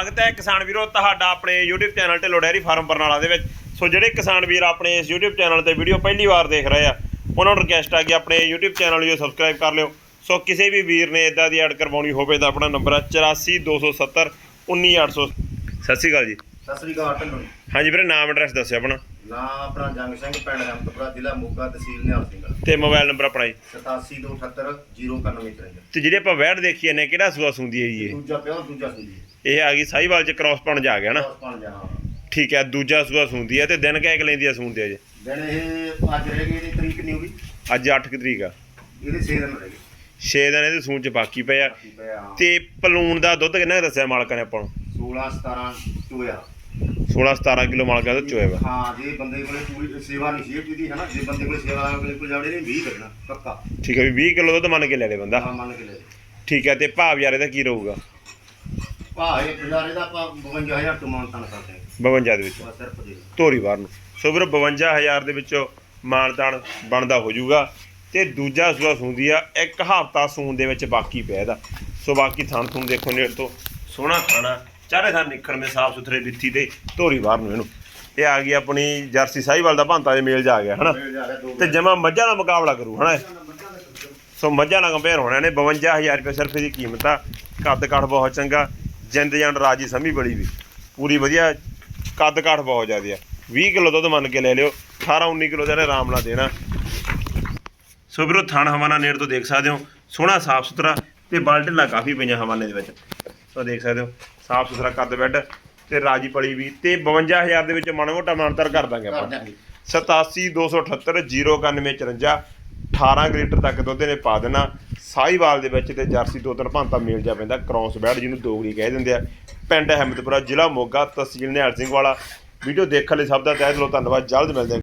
ਸਵਾਗਤ ਹੈ ਕਿਸਾਨ ਵੀਰੋ ਤੁਹਾਡਾ ਆਪਣੇ YouTube channel Dhillon dairy farm Barnala ਦੇ ਵਿੱਚ। ਸੋ ਜਿਹੜੇ ਕਿਸਾਨ ਵੀਰ ਆਪਣੇ ਇਸ YouTube ਚੈਨਲ ਤੇ ਵੀਡੀਓ ਪਹਿਲੀ ਵਾਰ ਦੇਖ ਰਹੇ ਆ ਉਹਨਾਂ ਨੂੰ ਰਿਕਵੈਸਟ ਆ ਕਿ ਆਪਣੇ YouTube ਚੈਨਲ ਨੂੰ ਸਬਸਕ੍ਰਾਈਬ ਕਰ ਲਿਓ। ਸੋ ਕਿਸੇ ਵੀ ਵੀਰ ਨੇ ਇਦਾਂ ਦੀ ਐਡ ਕਰਵਾਉਣੀ ਹੋਵੇ ਤਾਂ ਆਪਣਾ ਨੰਬਰ ਹੈ 8427 19800 ਸਤਿ ਸ਼੍ਰੀ ਅਕਾਲ ਜੀ। ਸਤਿ ਸ੍ਰੀ ਅਕਾਲ ਢਿੱਲੋਂ ਹਾਂਜੀ ਵੀਰੇ ਨਾਮ ਐਡਰੈਸ ਦੱਸਿਓ ਆਪਣਾ। ਨਾਂ ਆਪਣਾ ਜੰਗ ਸਿੰਘ ਪਿੰਡ ਹਮਦਪੁਰਾ ਜ਼ਿਲ੍ਹਾ ਮੋਗਾ ਤਹਿਸੀਲ ਨਿਹਾਲ ਸਿੰਘ। ਤੇ ਮੋਬਾਈਲ ਨੰਬਰ ਆਪਣਾ ਜੀ। 8728 091 ਤੇ ਜਿਹੜੇ ਆਪਾਂ ਵੈੜ ਦੇਖੀ ਨੇ ਕਿਹੜਾ ਸੂਆ ਸੁੰਦੀ ਹੈ ਜੀ ਇਹ? ਦੂਜਾ ਪਿਓ ਦੂਜਾ ਸੁਣੀ ਇਹ ਆ ਗਈ ਸਾਈਵਾਲ ਚ ਕ੍ਰਾਸ ਪਣ ਜਾ ਗਿਆ ਨਾ ਹਾਂ। ਠੀਕ ਹੈ ਦੂਜਾ ਸੂਆ ਸੁੰਦੀ ਹੈ ਤੇ ਦਿਨ ਕਹਿ ਕੇ ਲੈਂਦੀ ਆ ਸੂੰਦੇ ਅਜੇ? ਦਿਨ ਇਹ ਅੱਜ ਰਹਿ ਗਏ ਇਹਦੀ ਤਰੀਕ ਨਹੀਂ ਹੋਈ ਅੱਜ 8 ਤਰੀਕ ਆ। ਇਹਦੇ 6 ਦਿਨ ਰਹਿ ਗਏ। 6 ਦਿਨ ਇਹਦੇ ਸੂਣ ਚ ਬਾਕੀ ਪਏ ਆ। ਬਾਕੀ ਪਿਆ ਤੇ ਪਲੂਣ ਦਾ ਦੁੱਧ ਕਿੰਨਾ ਕੁ ਦੱਸਿਆ ਮਾਲਕਾਂ ਨੇ ਆਪਾਂ ਨੂੰ? 16 17 ਚੋਇਆ। 16 17 ਕਿਲੋ ਮਾਲਕਾਂ ਦਾ ਵਾ। ਹਾਂ ਜੇ ਬੰਦੇ ਕੋਲੇ ਪੂਰੀ ਸੇਵਾ ਨਹੀਂ ਸੀ ਇਹਦੀ ਹੈ ਨਾ ਜੇ ਬੰਦੇ ਕੋਲੇ ਸੇਵਾ ਬਿਲਕੁਲ ਜਾਵੜੇ ਨੇ 20 ਕੱਢਣਾ ਪੱਕਾ। ਠੀਕ ਹੈ ਵੀ 20 ਕਿਲੋ ਦੁੱਧ ਮੰਨ ਕੇ ਲੈ ਲੈ ਬੰਦਾ। ਹਾਂ ਮੰਨ ਕੇ ਲੈ। ਠੀਕ ਹੈ ਤੇ ਭਾਵ ਯਾਰ ਇਹਦਾ ਕੀ ਰਹੂਗਾ? ਇਹ ਬਜ਼ਾਰੇ ਦਾ ਆਪਾਂ 52000 ਤੋਂ ਮਾਨਤਾਨ ਕਰਦੇ ਹਾਂ। 52 ਦੇ ਵਿੱਚ। ਬਸ ਸਿਰਫ ਦੇ ਧੋਰੀ ਬਾਹਰ ਨੂੰ। ਸੋ ਵੀਰੋ 52000 ਦੇ ਵਿੱਚੋਂ ਮਾਨਤਾਨ ਬਣਦਾ ਹੋ ਜਾਊਗਾ ਤੇ ਦੂਜਾ ਸੂਆ ਸੂੰਦੀ ਆ ਇੱਕ ਹਫ਼ਤਾ ਸੂਣ ਦੇ ਵਿੱਚ ਬਾਕੀ ਪਿਆ ਇਹਦਾ ਸੋ ਬਾਕੀ ਥਣ ਥੁਣ ਦੇਖੋ ਨੇੜ ਤੋਂ। ਸੋਹਣਾ ਖਾਣਾ ਚਾਰੇ ਥਾਂ ਨਿਕਣ ਮੇ ਸਾਫ਼ ਸੁਥਰੇ ਵਿੱਥੀ ਤੇ ਧੋਰੀ ਬਾਹਰ ਨੂੰ ਇਹਨੂੰ। ਇਹ ਆ ਗਈ ਆਪਣੀ ਜਰਸੀ ਸਾਹੀਵਾਲ ਦਾ ਭਾਂਤਾ ਦੇ ਮੇਲ ਜਾ ਗਿਆ ਹਨਾ? ਮਿਲ ਜਾ ਰਿਹਾ ਦੋ ਤੇ ਜਮਾ ਮੱਝਾਂ ਦਾ ਮੁਕਾਬਲਾ ਕਰੂ ਹਨਾ? ਇਹ। ਸੋ ਮੱਝਾਂ ਨਾਲ ਕੰਪੇਅਰ ਹੋਣਾ ਨੇ 52000 ਰੁਪਏ ਸਿਰਫ ਇਹਦੀ ਕੀਮਤ ਆ। ਕੱਦ ਕਾਠ ਬਹੁਤ ਚੰਗਾ। ਜਿੰਦ ਜੰਡ ਰਾਜੀ ਸਮੀ ਬੜੀ ਵੀ। ਪੂਰੀ ਵਧੀਆ ਕੱਦ ਕਾਠ ਬਹੁਤ ਜ਼ਿਆਦਾ ਆ। 20 ਕਿਲੋ ਦੁੱਧ ਮੰਨ ਕੇ ਲੈ ਲਿਓ 18 19 ਕਿਲੋ ਦਾ ਇਹਨੇ ਆਰਾਮ ਨਾਲ ਦੇਣਾ। ਸੋ ਵੀਰੋ ਥਣ ਹਵਾਨਾ ਨੇੜ ਤੋਂ ਦੇਖ ਸਕਦੇ ਹੋ ਸੋਹਣਾ ਸਾਫ਼ ਸੁਥਰਾ ਤੇ ਬਾਲਟੀਆਂ ਕਾਫੀ ਪਈਆਂ ਹਵਾਨੇ ਦੇ ਵਿੱਚ। ਸੋ ਦੇਖ ਸਕਦੇ ਹੋ ਸਾਫ਼ ਸੁਥਰਾ ਕੱਦ ਬੈੱਡ ਤੇ ਰਾਜੀ ਪਲੀ ਵੀ ਤੇ 52000 ਦੇ ਵਿੱਚ ਮਾੜਾ ਮੋਟਾ ਮਾਨਤਰ ਕਰ ਦਾਂਗੇ ਆਪਾਂ। ਦਿਆਂਗੇ 8728 09154 18 ਕੁ ਲੀਟਰ ਤੱਕ ਦੁੱਧ ਨੇ ਪਾ ਦੇਣਾ। ਸਾਈਵਾਲ ਦੇ ਵਿੱਚ ਤੇ ਜਰਸੀ ਦੋ ਤਿੰਨ ਭਾਂਤਾ ਮਿਲ ਜਾ ਪੈਂਦਾ, ਕ੍ਰੋਸ ਬੈਡ ਜਿਹਨੂੰ ਦੋਗਲੀ ਕਹਿ ਦਿੰਦੇ ਆ। ਪਿੰਡ ਅਹਿਮਦਪੁਰਾ ਜ਼ਿਲ੍ਹਾ ਮੋਗਾ, ਤਹਿਸੀਲ ਨਿਹਾਲ ਸਿੰਘ ਵਾਲਾ। ਵੀਡੀਓ ਦੇਖਣ ਲਈ ਸਭ ਦਾ ਤਹਿ ਦਿਲੋਂ ਧੰਨਵਾਦ, ਜਲਦ ਮਿਲਦੇ ਹਾਂ।